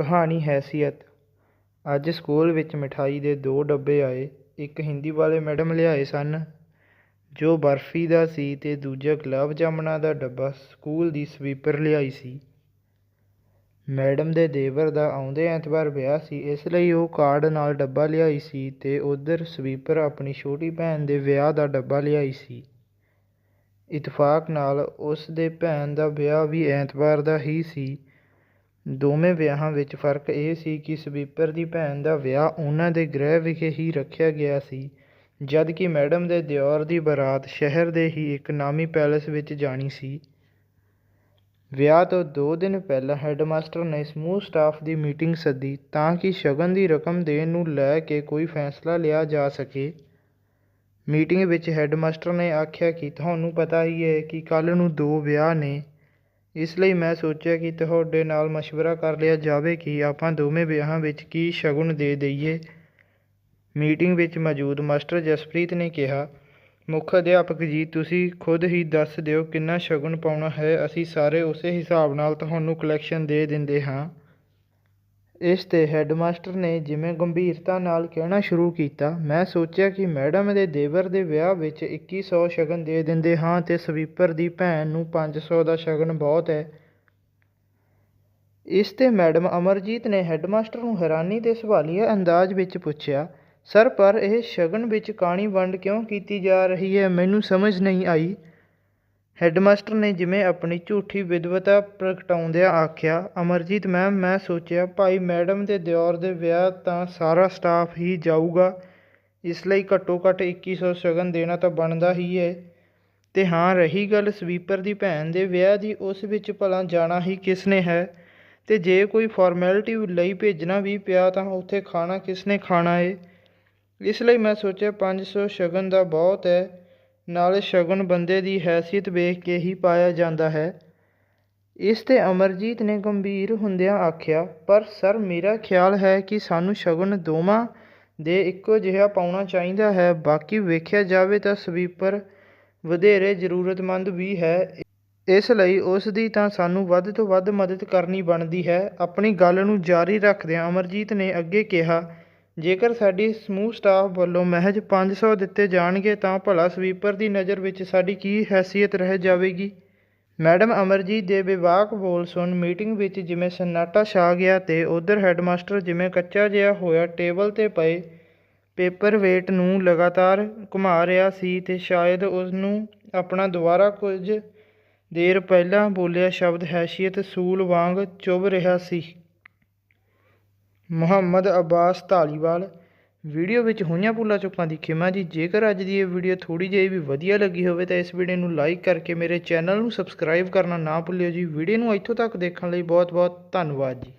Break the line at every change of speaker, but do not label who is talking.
ਕਹਾਣੀ ਹੈਸੀਅਤ। ਅੱਜ ਸਕੂਲ ਵਿੱਚ ਮਿਠਾਈ ਦੇ ਦੋ ਡੱਬੇ ਆਏ। ਇੱਕ ਹਿੰਦੀ ਵਾਲੇ ਮੈਡਮ ਲਿਆਏ ਸਨ, ਜੋ ਬਰਫੀ ਦਾ ਸੀ ਅਤੇ ਦੂਜਾ ਗੁਲਾਬ ਜਾਮਣਾ ਦਾ ਡੱਬਾ ਸਕੂਲ ਦੀ ਸਵੀਪਰ ਲਿਆਈ ਸੀ। ਮੈਡਮ ਦੇ ਦੇਵਰ ਦਾ ਆਉਂਦੇ ਐਤਵਾਰ ਵਿਆਹ ਸੀ, ਇਸ ਲਈ ਉਹ ਕਾਰਡ ਨਾਲ ਡੱਬਾ ਲਿਆਈ ਸੀ ਅਤੇ ਉੱਧਰ ਸਵੀਪਰ ਆਪਣੀ ਛੋਟੀ ਭੈਣ ਦੇ ਵਿਆਹ ਦਾ ਡੱਬਾ ਲਿਆਈ ਸੀ। ਇਤਫਾਕ ਨਾਲ ਉਸ ਦੇ ਭੈਣ ਦਾ ਵਿਆਹ ਵੀ ਐਤਵਾਰ ਦਾ ਹੀ ਸੀ। ਦੋਵੇਂ ਵਿਆਹਾਂ ਵਿੱਚ ਫ਼ਰਕ ਇਹ ਸੀ ਕਿ ਸਵੀਪਰ ਦੀ ਭੈਣ ਦਾ ਵਿਆਹ ਉਹਨਾਂ ਦੇ ਗ੍ਰਹਿ ਵਿਖੇ ਹੀ ਰੱਖਿਆ ਗਿਆ ਸੀ ਜਦ ਕਿ ਮੈਡਮ ਦੇ ਦਿਓਰ ਦੀ ਬਰਾਤ ਸ਼ਹਿਰ ਦੇ ਹੀ ਇੱਕ ਨਾਮੀ ਪੈਲੇਸ ਵਿੱਚ ਜਾਣੀ ਸੀ। ਵਿਆਹ ਤੋਂ ਦੋ ਦਿਨ ਪਹਿਲਾਂ ਹੈੱਡਮਾਸਟਰ ਨੇ ਸਮੂਹ ਸਟਾਫ ਦੀ ਮੀਟਿੰਗ ਸੱਦੀ ਤਾਂ ਕਿ ਸ਼ਗਨ ਦੀ ਰਕਮ ਦੇਣ ਨੂੰ ਲੈ ਕੇ ਕੋਈ ਫੈਸਲਾ ਲਿਆ ਜਾ ਸਕੇ। ਮੀਟਿੰਗ ਵਿੱਚ ਹੈੱਡਮਾਸਟਰ ਨੇ ਆਖਿਆ ਕਿ ਤੁਹਾਨੂੰ ਪਤਾ ਹੀ ਹੈ ਕਿ ਕੱਲ੍ਹ ਨੂੰ ਦੋ ਵਿਆਹ ਨੇ। ਇਸ ਲਈ ਮੈਂ ਸੋਚਿਆ ਕਿ ਤੁਹਾਡੇ ਨਾਲ ਮਸ਼ਵਰਾ ਕਰ ਲਿਆ ਜਾਵੇ ਕਿ ਆਪਾਂ ਦੋਵੇਂ ਵਿਆਹਾਂ ਵਿੱਚ ਕੀ ਸ਼ਗੁਨ ਦੇ ਦਈਏ। ਮੀਟਿੰਗ ਵਿੱਚ ਮੌਜੂਦ ਮਾਸਟਰ ਜਸਪ੍ਰੀਤ ਨੇ ਕਿਹਾ, ਮੁੱਖ ਅਧਿਆਪਕ ਜੀ, ਤੁਸੀਂ ਖੁਦ ਹੀ ਦੱਸ ਦਿਓ ਕਿੰਨਾ ਸ਼ਗੁਨ ਪਾਉਣਾ ਹੈ। ਅਸੀਂ ਸਾਰੇ ਉਸੇ ਹਿਸਾਬ ਨਾਲ ਤੁਹਾਨੂੰ ਕਲੈਕਸ਼ਨ ਦੇ ਦਿੰਦੇ ਹਾਂ। ਇਸ 'ਤੇ ਹੈੱਡਮਾਸਟਰ ਨੇ ਜਿਵੇਂ ਗੰਭੀਰਤਾ ਨਾਲ ਕਹਿਣਾ ਸ਼ੁਰੂ ਕੀਤਾ, ਮੈਂ ਸੋਚਿਆ ਕਿ ਮੈਡਮ ਦੇ ਦੇਵਰ ਦੇ ਵਿਆਹ ਵਿੱਚ ਇੱਕੀ ਸੌ ਸ਼ਗਨ ਦੇ ਦਿੰਦੇ ਹਾਂ ਅਤੇ ਸਵੀਪਰ ਦੀ ਭੈਣ ਨੂੰ ਪੰਜ ਸੌ ਦਾ ਸ਼ਗਨ ਬਹੁਤ ਹੈ। ਇਸ 'ਤੇ ਮੈਡਮ ਅਮਰਜੀਤ ਨੇ ਹੈੱਡਮਾਸਟਰ ਨੂੰ ਹੈਰਾਨੀ ਦੇ ਸਵਾਲੀਆ ਅੰਦਾਜ਼ ਵਿੱਚ ਪੁੱਛਿਆ, ਸਰ, ਪਰ ਇਹ ਸ਼ਗਨ ਵਿੱਚ ਕਾਣੀ ਵੰਡ ਕਿਉਂ ਕੀਤੀ ਜਾ ਰਹੀ ਹੈ? ਮੈਨੂੰ ਸਮਝ ਨਹੀਂ ਆਈ। ਹੈੱਡਮਾਸਟਰ ਨੇ ਜਿਵੇਂ ਆਪਣੀ ਝੂਠੀ ਵਿਦਵਤਾ ਪ੍ਰਗਟਾਉਂਦਿਆਂ ਆਖਿਆ, ਅਮਰਜੀਤ ਮੈਮ, ਮੈਂ ਸੋਚਿਆ, ਭਾਈ ਮੈਡਮ ਦੇ ਦਿਓਰ ਦੇ ਵਿਆਹ ਤਾਂ ਸਾਰਾ ਸਟਾਫ ਹੀ ਜਾਊਗਾ, ਇਸ ਲਈ ਘੱਟੋ ਘੱਟ ਇੱਕੀ ਸੌ ਸ਼ਗਨ ਦੇਣਾ ਤਾਂ ਬਣਦਾ ਹੀ ਹੈ ਅਤੇ ਹਾਂ, ਰਹੀ ਗੱਲ ਸਵੀਪਰ ਦੀ ਭੈਣ ਦੇ ਵਿਆਹ ਦੀ, ਉਸ ਵਿੱਚ ਭਲਾ ਜਾਣਾ ਹੀ ਕਿਸ ਨੇ ਹੈ? ਅਤੇ ਜੇ ਕੋਈ ਫਾਰਮੈਲਿਟੀ ਲਈ ਭੇਜਣਾ ਵੀ ਪਿਆ ਤਾਂ ਉੱਥੇ ਖਾਣਾ ਕਿਸ ਨੇ ਖਾਣਾ ਏ? ਇਸ ਲਈ ਮੈਂ ਸੋਚਿਆ, ਪੰਜ ਸੌ ਸ਼ਗਨ ਦਾ ਬਹੁਤ ਹੈ ਨਾਲ ਸ਼ਗਨ ਬੰਦੇ ਦੀ ਹੈਸੀਅਤ ਵੇਖ ਕੇ ਹੀ ਪਾਇਆ ਜਾਂਦਾ ਹੈ। ਇਸ 'ਤੇ ਅਮਰਜੀਤ ਨੇ ਗੰਭੀਰ ਹੁੰਦਿਆਂ ਆਖਿਆ, ਪਰ ਸਰ, ਮੇਰਾ ਖਿਆਲ ਹੈ ਕਿ ਸਾਨੂੰ ਸ਼ਗਨ ਦੋਵਾਂ ਦੇ ਇੱਕੋ ਜਿਹਾ ਪਾਉਣਾ ਚਾਹੀਦਾ ਹੈ। ਬਾਕੀ ਵੇਖਿਆ ਜਾਵੇ ਤਾਂ ਸਵੀਪਰ ਵਧੇਰੇ ਜ਼ਰੂਰਤਮੰਦ ਵੀ ਹੈ। ਇਸ ਲਈ ਉਸ ਦੀ ਤਾਂ ਸਾਨੂੰ ਵੱਧ ਤੋਂ ਵੱਧ ਮਦਦ ਕਰਨੀ ਬਣਦੀ ਹੈ। ਆਪਣੀ ਗੱਲ ਨੂੰ ਜਾਰੀ ਰੱਖਦਿਆਂ ਅਮਰਜੀਤ ਨੇ ਅੱਗੇ ਕਿਹਾ ਜੇਕਰ ਸਾਡੀ ਸਮੂਹ ਸਟਾਫ ਵੱਲੋਂ ਮਹਿਜ ਪੰਜ ਸੌ ਦਿੱਤੇ ਜਾਣਗੇ, ਤਾਂ ਭਲਾ ਸਵੀਪਰ ਦੀ ਨਜ਼ਰ ਵਿੱਚ ਸਾਡੀ ਕੀ ਹੈਸੀਅਤ ਰਹਿ ਜਾਵੇਗੀ? ਮੈਡਮ ਅਮਰਜੀਤ ਦੇ ਵਿਵਾਕ ਬੋਲ ਸੁਣ ਮੀਟਿੰਗ ਵਿੱਚ ਜਿਵੇਂ ਸਨਾਟਾ ਛਾ ਗਿਆ ਤੇ ਉਧਰ ਹੈੱਡਮਾਸਟਰ ਜਿਵੇਂ ਕੱਚਾ ਜਿਹਾ ਹੋਇਆ, ਟੇਬਲ 'ਤੇ ਪਏ ਪੇਪਰ ਵੇਟ ਨੂੰ ਲਗਾਤਾਰ ਘੁਮਾ ਰਿਹਾ ਸੀ ਤੇ ਸ਼ਾਇਦ ਉਸ ਨੂੰ ਆਪਣਾ ਦੁਬਾਰਾ ਕੁਝ ਦੇਰ ਪਹਿਲਾਂ ਬੋਲਿਆ ਸ਼ਬਦ ਹੈਸੀਅਤ ਸੂਲ ਵਾਂਗ ਚੁਭ ਰਿਹਾ ਸੀ। ਮੁਹੰਮਦ ਅਬਾਸ ਧਾਲੀਵਾਲ। ਵੀਡੀਓ ਵਿੱਚ ਹੋਈਆਂ ਭੁੱਲਾਂ ਚੁੱਕਾਂ ਦੀ ਖਿਮਾ ਜੀ। ਜੇਕਰ ਅੱਜ ਦੀ ਇਹ ਵੀਡੀਓ ਥੋੜੀ ਜਿਹੀ ਵੀ ਵਧੀਆ ਲੱਗੀ ਹੋਵੇ ਤਾਂ ਇਸ ਵੀਡੀਓ ਨੂੰ ਲਾਈਕ ਕਰਕੇ ਮੇਰੇ ਚੈਨਲ ਨੂੰ ਸਬਸਕ੍ਰਾਈਬ ਕਰਨਾ ਨਾ ਭੁੱਲਿਓ ਜੀ। ਵੀਡੀਓ ਨੂੰ ਇੱਥੋਂ ਤੱਕ ਦੇਖਣ ਲਈ ਬਹੁਤ ਬਹੁਤ ਧੰਨਵਾਦ ਜੀ।